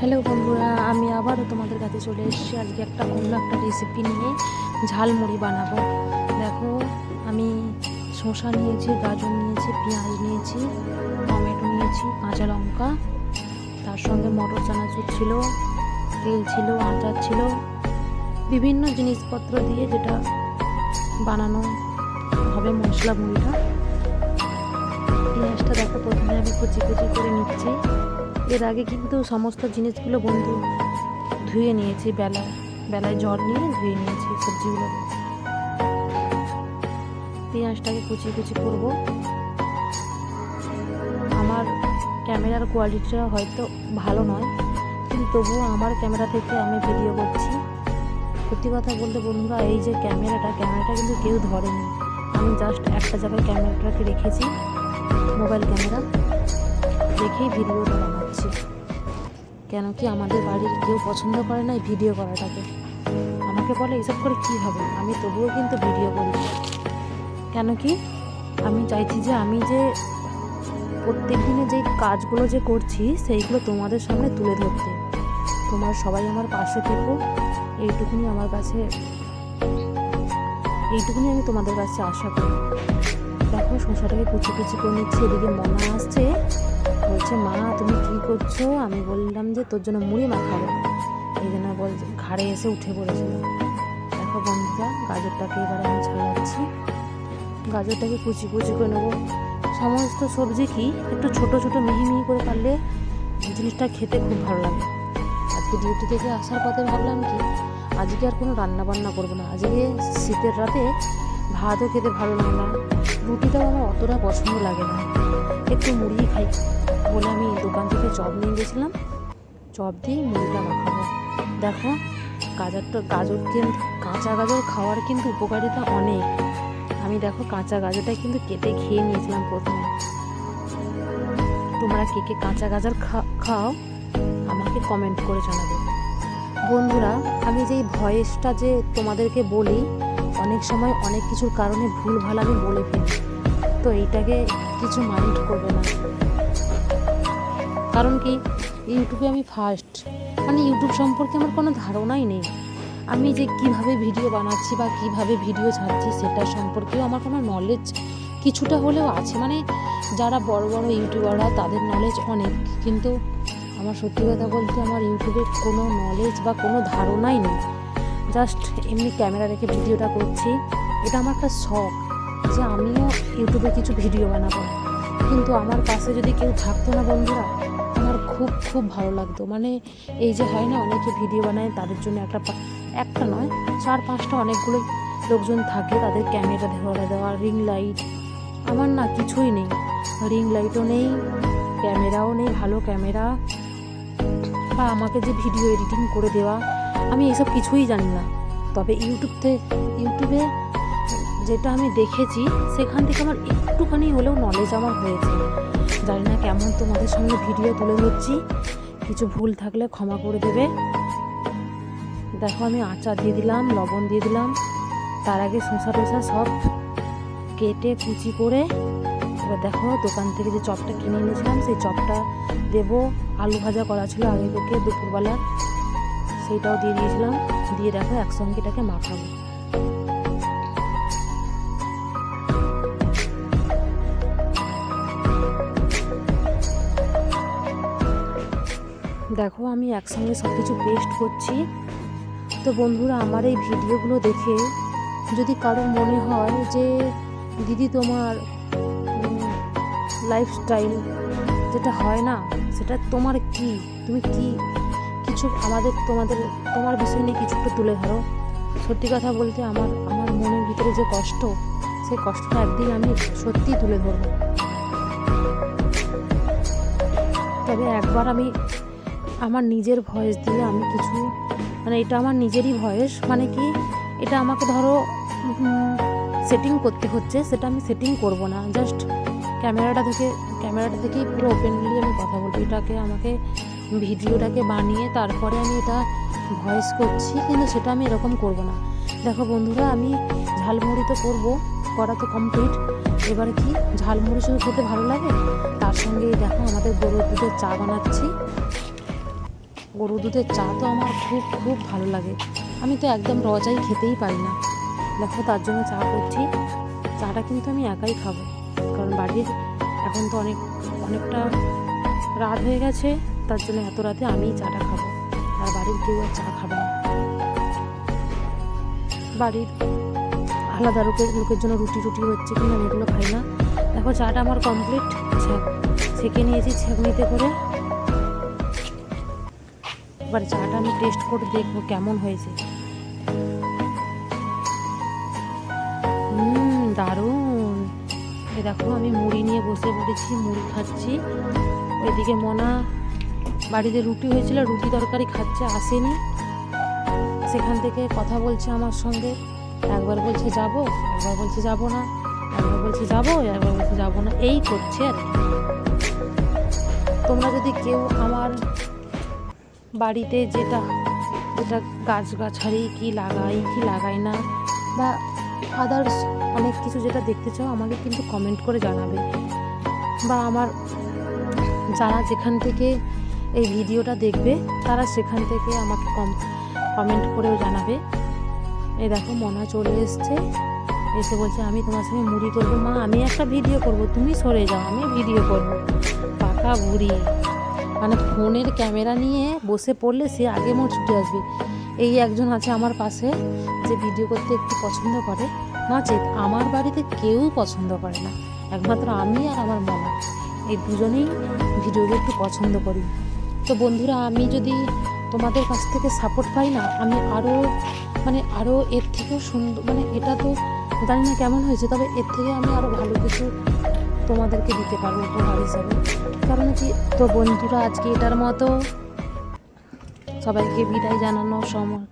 Hello বন্ধুরা, আমি আবারও তোমাদের কাছে চলে এসেছি। আজকে একটা অন্য একটা রেসিপি নিয়ে ঝালমুড়ি বানাবো। দেখো, আমি শসা নিয়েছি, গাজর নিয়েছি, পেঁয়াজ নিয়েছি, টমেটো নিয়েছি, কাঁচা লঙ্কা। তার সঙ্গে মটর চানাচুর ছিল, তেল ছিল, আচার ছিল। বিভিন্ন জিনিসপত্র দিয়ে যেটা বানানো হবে মশলা মুড়িটা। পেঁয়াজটা দেখো, প্রথমে আমি কুচি কুচি করে নিচ্ছি। এর আগে কিন্তু সমস্ত জিনিসগুলো বন্ধু ধুয়ে নিয়েছি, বেলা, বেলায় জল নিয়ে ধুয়ে নিয়েছি সবজিগুলো। পেঁয়াজটাকে কুচি কুচি করব। আমার ক্যামেরার কোয়ালিটিটা হয়তো ভালো নয়, কিন্তু তবুও আমার ক্যামেরা থেকে আমি ভিডিও করছি। সত্যি কথা বলতে বন্ধুরা, এই যে ক্যামেরাটা ক্যামেরাটা কিন্তু কেউ ধরেনি। আমি জাস্ট একটা জায়গায় ক্যামেরাটাকে রেখেছি মোবাইল ক্যামেরা। রেখেই ভিডিওটা। বানাচ্ছি কেন কি আমাদের বাড়ির কেউ পছন্দ করে না এই ভিডিও করাটাকে? আমাকে বলে, এসব করে কী হবে? আমি তবুও কিন্তু ভিডিও করি কেন কি? আমি চাইছি যে আমি যে প্রত্যেক দিনে যে কাজগুলো যে করছি, সেইগুলো তোমাদের সামনে তুলে ধরতে। তোমার সবাই আমার পাশে থেকো। এইটুকুনি আমার কাছে, এইটুকুনি আমি তোমাদের কাছে আশা করি। দেখো শসাটাকে কুচি কুচি করে নিচ্ছি, এদিকে মনে আসছে। বলছে, মা, তুমি কি করছ? আমি বললাম যে, তোর জন্য মুড়ি মাখাবো। এই জন্য বলছে, ঘাড়ে এসে উঠে পড়েছিল। দেখো বন্ধুরা, গাজরটাকে এবারে আমি ছাড়াচ্ছি। গাজরটাকে কুচি কুচি করে নেব। সমস্ত সবজি কি, একটু ছোট ছোট, মিহি মিহি করে পারলে জিনিসটা খেতে খুব ভালো লাগে। আজকে ডিউটি থেকে আসার পথে ভাবলাম কি, আজকে আর কোনো রান্না বান্না করব না। আজকে শীতের রাতে ভাতও খেতে ভালো লাগে না। রুটিটাও আমার অতটা পছন্দ লাগে না। একটু মুড়ি খাই। বলে আমি দোকান থেকে চপ নিয়ে গেছিলাম। চপ দিয়ে মুড়িটা মাখাবো। দেখো গাজরটা গাজর কিন্তু, কাঁচা গাজর খাওয়ার কিন্তু উপকারিতা অনেক। আমি দেখো, কাঁচা গাজরটা কিন্তু কেটে খেয়ে নিয়েছিলাম প্রথমে। তোমরা কে কে কাঁচা গাজর খাও, আমাকে কমেন্ট করে জানাবে। বন্ধুরা, আমি যেই ভয়েসটা যে তোমাদেরকে বলি, অনেক সময় অনেক কিছুর কারণে ভুল ভালো আমি বলে ফেলি। তো এইটাকে কিছু মাইন্ড করবে না। কারণ কি, ইউটিউবে আমি ফার্স্ট মানে ইউটিউব সম্পর্কে আমার কোনো ধারণাই নেই। আমি যে কীভাবে ভিডিও বানাচ্ছি বা কীভাবে ভিডিও ছাড়ছি সেটা সম্পর্কেও আমার কোনো নলেজ কিছুটা হলেও আছে। মানে যারা বড় বড় ইউটিউবাররা, তাদের নলেজ অনেক। কিন্তু আমার সত্যি কথা বলতে আমার ইউটিউবে কোনো নলেজ বা কোনো ধারণাই নেই। জাস্ট এমনি ক্যামেরা রেখে ভিডিওটা করছি। এটা আমার একটা শখ যে আমিও ইউটিউবে কিছু ভিডিও বানাবো। কিন্তু আমার পাশে যদি কেউ থাকতো না বন্ধুরা খুব খুব ভালো লাগতো। মানে এই যে হয় না, অনেকে ভিডিও বানায়, তাদের জন্য একটা একটা নয়, চার পাঁচটা অনেকগুলো লোকজন থাকে, তাদের ক্যামেরা ধরে দেওয়া রিং লাইট আমার না কিছুই নেই। রিং লাইটও নেই ক্যামেরাও নেই, ভালো ক্যামেরা বা আমাকে যে ভিডিও এডিটিং করে দেওয়া, আমি এসব কিছুই জানি না। তবে ইউটিউব থেকে ইউটিউবে যেটা আমি দেখেছি, সেখান থেকে আমার একটুখানি হলেও নলেজ আমার হয়েছে। জানি না কেমন তোমাদের সামনে ভিডিও তুলে ধরছি। কিছু ভুল থাকলে ক্ষমা করে দেবে। দেখো, আমি আচার দিয়ে দিলাম, লবণ দিয়ে দিলাম। তার আগে শসা টসা সব কেটে কুচি করে এবার দেখো, দোকান থেকে যে চপটা কিনে এনেছিলাম, সেই চপটা দেবো। আলু ভাজা করা ছিল আগে থেকে দুপুরবেলা। সেইটাও দিয়ে দিয়েছিলাম। দিয়ে দেখো, একসঙ্গে এটাকে মাখাবো। দেখো, আমি একসঙ্গে সব কিছু পেস্ট করছি। তো বন্ধুরা, আমার এই ভিডিওগুলো দেখে যদি কারোর মনে হয় যে দিদি তোমার লাইফস্টাইল যেটা হয় না, সেটা তোমার কি? তুমি কি কিছু আমাদের, তোমাদের, তোমার বিষয় নিয়ে কিছু একটু তুলে ধরো। সত্যি কথা বলতে আমার আমার মনের ভিতরে যে কষ্ট, সেই কষ্টটা একদিন আমি সত্যিই তুলে ধরবো। তবে একবার আমি আমার নিজের ভয়েস দিয়ে আমি কিছু মানে এটা আমার নিজেরই ভয়েস মানে কি এটা আমাকে ধরো সেটিং করতে হচ্ছে, সেটা আমি সেটিং করব না। জাস্ট ক্যামেরাটা থেকে, ক্যামেরাটা থেকেই পুরো ওপেনলি আমি কথা বলব। এটাকে আমাকে ভিডিওটাকে বানিয়ে তারপরে আমি এটা ভয়েস করছি, কিন্তু সেটা আমি এরকম করব না। দেখো বন্ধুরা, আমি ঝালমুড়ি তো করব, করা তো কমপ্লিট এবারে কি? ঝালমুড়ি শুধু খেতে ভালো লাগে? তার সঙ্গে দেখো আমাদের গরুর দুধের চা বানাচ্ছি। গরু দুধের চা তো আমার খুব খুব ভালো লাগে। আমি তো একদম রজাই খেতেই পারি না। দেখো তার জন্য চা করছি। চাটা কিন্তু আমি একাই খাব। কারণ বাড়ির এখন তো অনেক, অনেকটা রাত হয়ে গেছে। তার জন্য এত রাতে আমিই চাটা খাব। আর বাড়ির কেউ আর চা খাবে না। বাড়ির আলাদা লোকের লোকের জন্য রুটি রুটি হচ্ছে কিন্তু আমি এগুলো খাই না। দেখো চাটা আমার কমপ্লিট ছেঁকে নিয়েছি ছেঁকনিতে করে। এবার চাটা আমি টেস্ট করে দেখব কেমন হয়েছে। দারুণ। এ দেখো, আমি মুড়ি নিয়ে বসে পড়েছি, মুড়ি খাচ্ছি। ওইদিকে মনা বাড়িতে রুটি হয়েছিল, রুটি তরকারি খাচ্ছে, আসেনি। সেখান থেকে কথা বলছে আমার সঙ্গে। একবার বলছে যাব, একবার বলছে যাব না। একবার বলছে যাব, একবার বলছে যাব না। এই করছে আর তোমরা যদি কেউ আমার বাড়িতে যেটা যেটা গাছগাছালি কি লাগাই কি লাগাই না, বা আদার্স অনেক কিছু যেটা দেখতে চাও আমাকে কিন্তু কমেন্ট করে জানাবে। বা আমার যারা যেখান থেকে এই ভিডিওটা দেখবে, তারা সেখান থেকে আমাকে কম কমেন্ট করেও জানাবে। এই দেখো, মনা চলে এসছে। এসে বলছে, আমি তোমার সঙ্গে মুড়ি করব। মা, আমি একটা ভিডিও করব। তুমি সরে যাও, আমি ভিডিও করব। পাকা বুড়ি মানে ফোনের ক্যামেরা নিয়ে বসে পড়লে সে আগে মোট ছুটে আসবে। এই একজন আছে আমার পাশে, যে ভিডিও করতে একটু পছন্দ করে। নচেত আমার বাড়িতে কেউ পছন্দ করে না। একমাত্র আমি আর আমার মনা এই দুজনেই ভিডিওকে একটু পছন্দ করি। তো বন্ধুরা, আমি যদি তোমাদের কাছ থেকে সাপোর্ট পাই না, আমি আরও মানে আরও এর থেকেও সুন্দর মানে এটা তো জানি না কেমন হয়েছে, তবে এর থেকে আমি আরও ভালো কিছু তোমাদেরকে দিতে পারব উপহার হিসাবে। কারণ কি, তো বন্ধুরা, আজকে এটার মতো। সবাইকে বিদায় জানানোর সময়।